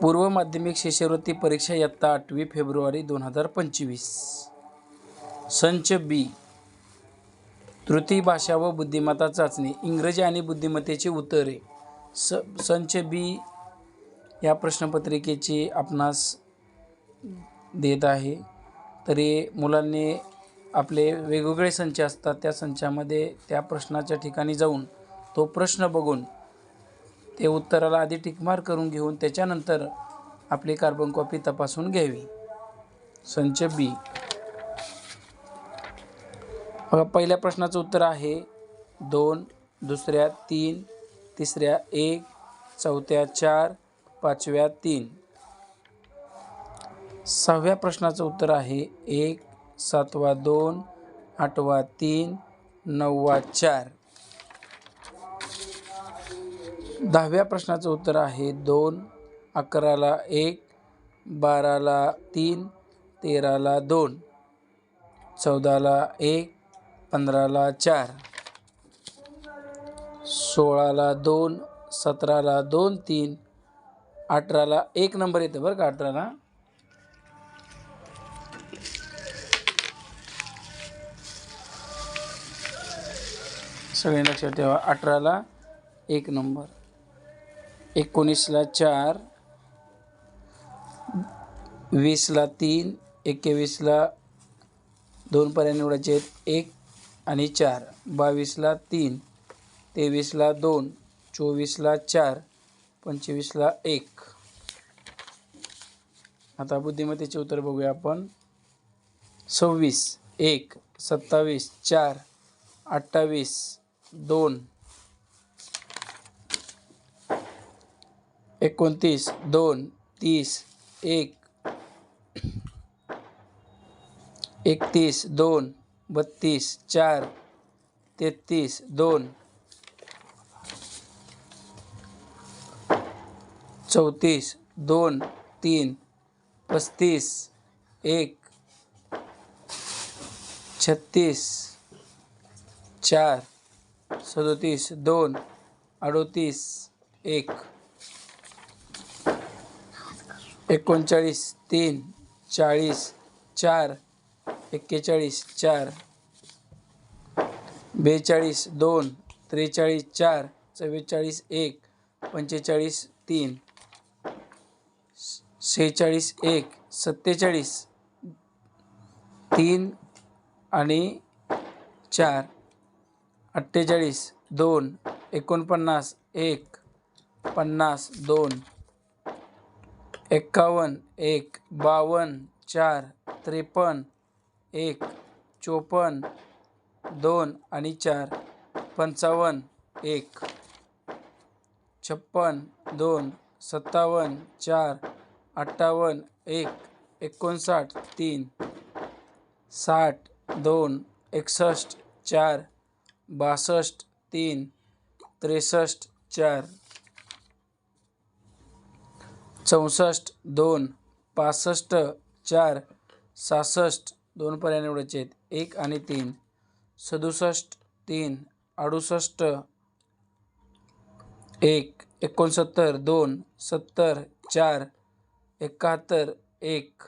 पूर्व माध्यमिक शिष्यवृत्ती परीक्षा इयत्ता आठवी फेब्रुवारी दोन हजार पंचवीस. संच बी तृतीय भाषा व बुद्धिमत्ता चाचणी. इंग्रजी आणि बुद्धिमत्तेची उत्तरे. स संच बी या प्रश्नपत्रिकेची आपणास देत आहे. तरी मुलांनी आपले वेगवेगळे संच असतात त्या संचामध्ये त्या प्रश्नाच्या ठिकाणी जाऊन तो प्रश्न बघून ते उत्तराला आधी टिकमार करून घेऊन त्याच्यानंतर आपली कार्बन कॉपी तपासून घ्यावी. संच बी बघा पहिल्या प्रश्नाचं उत्तर आहे दोन दुसऱ्या तीन तिसऱ्या एक चौथ्या चार पाचव्या तीन. सहाव्या प्रश्नाचं उत्तर आहे एक सातवा दोन आठवा तीन नववा चार. दहाव्या प्रश्नाचं उत्तर आहे दोन अकराला एक बाराला तीन तेराला दोन चौदाला एक पंधराला चार सोळाला दोन सतराला दोन तीन अठराला एक नंबर येतं बरं का अठराला. सगळे लक्षात ठेवा अठराला एक नंबर. एकोणीसला चार वीसला तीन एकवीसला दोन पर्याय निवडायचे आहेत. एक आणि चार. बावीसला तीन तेवीसला दोन चोवीसला चार पंचवीसला एक. आता बुद्धिमत्तेचे उत्तर बघूया आपण. सव्वीस एक सत्तावीस चार अठ्ठावीस दोन एकोणतीस दोन तीस एक एकतीस दोन बत्तीस चार तेहतीस दोन चौतीस दोन तीन पस्तीस एक छत्तीस चार सदोतीस दोन अडोतीस एक. एकोणचाळीस तीन चाळीस चार एक्केचाळीस चार. बेचाळीस दोन त्रेचाळीस चार चव्वेचाळीस एक पंचेचाळीस तीन. शेहेचाळीस एक सत्तेचाळीस तीन आणि चार. अठ्ठेचाळीस दोन एकोणपन्नास एक पन्नास दोन. एक्कावन्न एक बावन्न चार त्रेपन्न एक चोपन्न दोन आणि चार पंचावन्न एक छप्पन्न दोन सत्तावन्न चार अठ्ठावन्न एक एकोणसाठ तीन साठ दोन एकसष्ट चार बासष्ट तीन त्रेसष्ट चार. चौसष्ट दोन पासष्ट चार सहासष्ट दोन पर्याय निवडायचे आहेत. एक आणि तीन. सदुसष्ट तीन अडुसष्ट एक एकोणसत्तर दोन सत्तर चार एकाहत्तर एक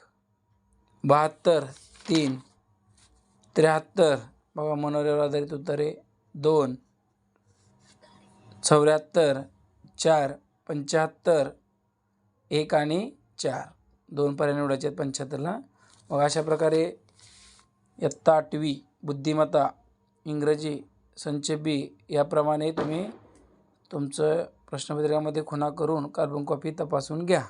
बहात्तर तीन त्र्याहत्तर. बघा मनोरेवर आधारित उत्तरे. दोन चौऱ्याहत्तर चार पंच्याहत्तर एक आणि चार. दोन पर्याय निवडायचे आहेत पंच्याहत्तरला. मग अशा प्रकारे इयत्ता आठवी बुद्धिमत्ता इंग्रजी संच बी याप्रमाणे तुम्ही तुमचं प्रश्नपत्रिकामध्ये खुणा करून कार्बन कॉपी तपासून घ्या.